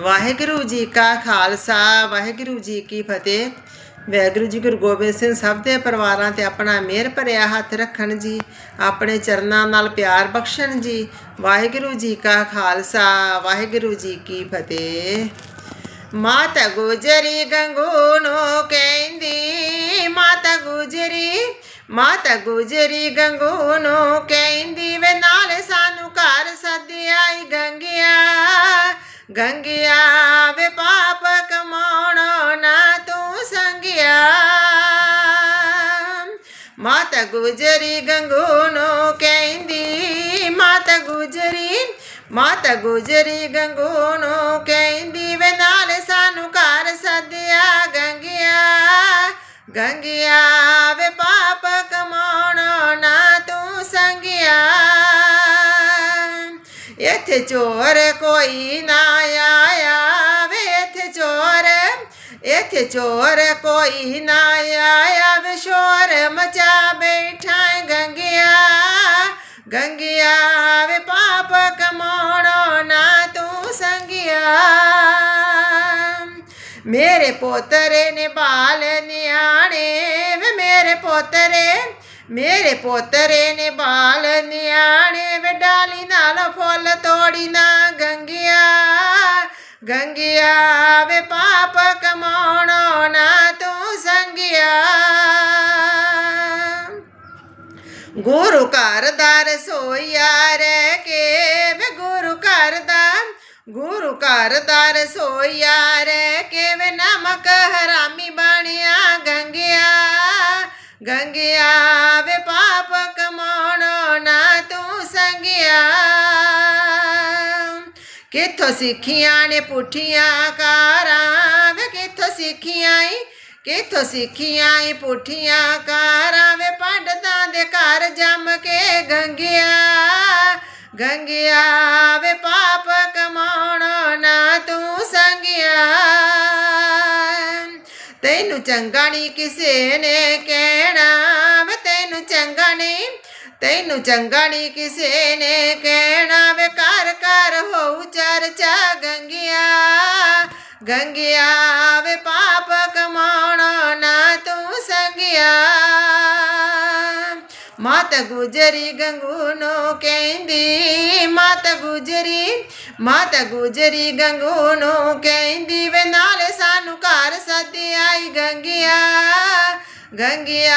ਵਾਹਿਗੁਰੂ ਜੀ ਕਾ ਖਾਲਸਾ, ਵਾਹਿਗੁਰੂ ਜੀ ਕੀ ਫਤਿਹ। ਵਾਹਿਗੁਰੂ ਜੀ ਗੁਰੂ ਗੋਬਿੰਦ ਸਿੰਘ ਸਭ ਦੇ ਪਰਿਵਾਰਾਂ ਤੇ ਆਪਣਾ ਮਿਹਰ ਭਰਿਆ ਹੱਥ ਰੱਖਣ ਜੀ, ਆਪਣੇ ਚਰਨਾਂ ਨਾਲ ਪਿਆਰ ਬਖਸ਼ਣ ਜੀ। ਵਾਹਿਗੁਰੂ ਜੀ ਕਾ ਖਾਲਸਾ, ਵਾਹਿਗੁਰੂ ਜੀ ਕੀ ਫਤਿਹ। ਮਾਤਾ ਗੁਜਰੀ ਗੰਗੂ ਨੂੰ ਕਹਿੰਦੀ, ਮਾਤਾ ਗੁਜਰੀ ਮਾਤਾ ਗੁਜਰੀ ਗੰਗੂ ਨੂੰ ਕਹਿੰਦੀ, ਵੇ ਨਾਲ ਸਾਨੂੰ ਘਰ ਸੱਦਿਆਈ ਗੰਗਿਆ ਗੰਗਿਆ ਵੇ ਪਾਪ ਕਮਾਉਣਾ ਨਾ ਤੂੰ ਸੰਗਿਆ। ਮਾਤਾ ਗੁਜਰੀ ਗੰਗੂ ਨੂੰ ਕਹਿੰਦੀ, ਮਾਤਾ ਗੁਜਰੀ ਮਾਤਾ ਗੁਜਰੀ ਗੰਗੂ ਨੂੰ ਕਹਿੰਦੀ, ਵੇ ਨਾਲ ਸਾਨੂੰ ਘਰ ਸੱਦਿਆ ਗੰਗਿਆ ਗੰਗਿਆ। ਇੱਥੇ ਚੋਰ ਕੋਈ ਨਾ ਆਇਆ ਵੇ ਇੱਥੇ ਚੋਰ ਇੱਥੇ ਚੋਰ ਕੋਈ ਨਾ ਆਇਆ ਵੇ ਸ਼ੋਰ ਮਚਾ ਬੈਠਾ ਗੰਗਿਆ ਗੰਗਿਆ ਵੇ ਪਾਪ ਕਮਾਉਣੋ ਨਾ ਤੂੰ ਸੰਗਿਆ। ਮੇਰੇ ਪੋਤਰੇ ਨੇ ਬਾਲ ਨਿਆਣੇ ਵੇ ਮੇਰੇ ਪੋਤਰੇ ਮੇਰੇ ਪੋਤਰੇ ਨੇ ਬਾਲ ਨਿਆਣੇ ਵੇ ਨਾਲ ਫੁੱਲ ਤੋੜੀ ਨਾ ਗੰਗਿਆ ਗੰਗਿਆ ਵੇ ਪਾਪ ਕਮਾਉਣੋ ਨਾ ਤੂੰ ਸੰਗਿਆ। ਗੁਰੂ ਘਰ ਦਾ ਰਸੋਈਆ ਰਹਿ ਕੇ ਵੇ ਗੁਰੂ ਘਰ ਦਾ, ਗੁਰੂ ਘਰ ਦਾ ਰਸੋਈਆ ਰਹਿ ਕੇ ਵੇ ਨਮਕ ਹਰਾਮੀ ਬਣਿਆ ਗੰਗਿਆ ਗੰਗਿਆ ਕਿੱਥੋਂ ਸਿੱਖੀਆਂ ਨੇ ਪੁੱਠੀਆਂ ਕਾਰਾਂ ਵੇ, ਕਿੱਥੋਂ ਸਿੱਖੀਆਂ ਈ, ਕਿੱਥੋਂ ਸਿੱਖੀਆਂ ਈ ਪੁੱਠੀਆਂ ਕਾਰਾਂ ਵੇ, ਪੰਡਤਾਂ ਦੇ ਘਰ ਜੰਮ ਕੇ ਗੰਗਿਆ ਗੰਗਿਆ ਵੇ, ਪਾਪ ਕਮਾਉਣੋ ਨਾ ਤੂੰ ਸੰਗਿਆ। ਤੈਨੂੰ ਚੰਗਾ ਨਹੀਂ ਕਿਸੇ ਨੇ ਕਹਿਣਾ ਤੈਨੂੰ ਚੰਗਾ ਨਹੀਂ ਤੈਨੂੰ ਚੰਗਾ ਨਹੀਂ ਕਿਸੇ ਨੇ ਕਹਿਣਾ। ਵੇ ਘਰ ਘਰ ਹੋਊ ਚਰਚਾ ਗੰਗਿਆ ਗੰਗਿਆ, ਵੇ ਪਾਪ ਕਮਾਉਣਾ ਨਾ ਤੂੰ ਸੰਗਿਆ। ਮਾਤ ਗੁਜਰੀ ਗੰਗੂ ਨੂੰ ਕਹਿੰਦੀ, ਮਾਤ ਗੁਜਰੀ ਮਾਤ ਗੁਜਰੀ ਗੰਗੂ ਨੂੰ ਕਹਿੰਦੀ, ਵੇ ਨਾਲ ਸਾਨੂੰ ਘਰ ਸੱਦਿਆਈ ਗੰਗਿਆ ਗੰਗਿਆ।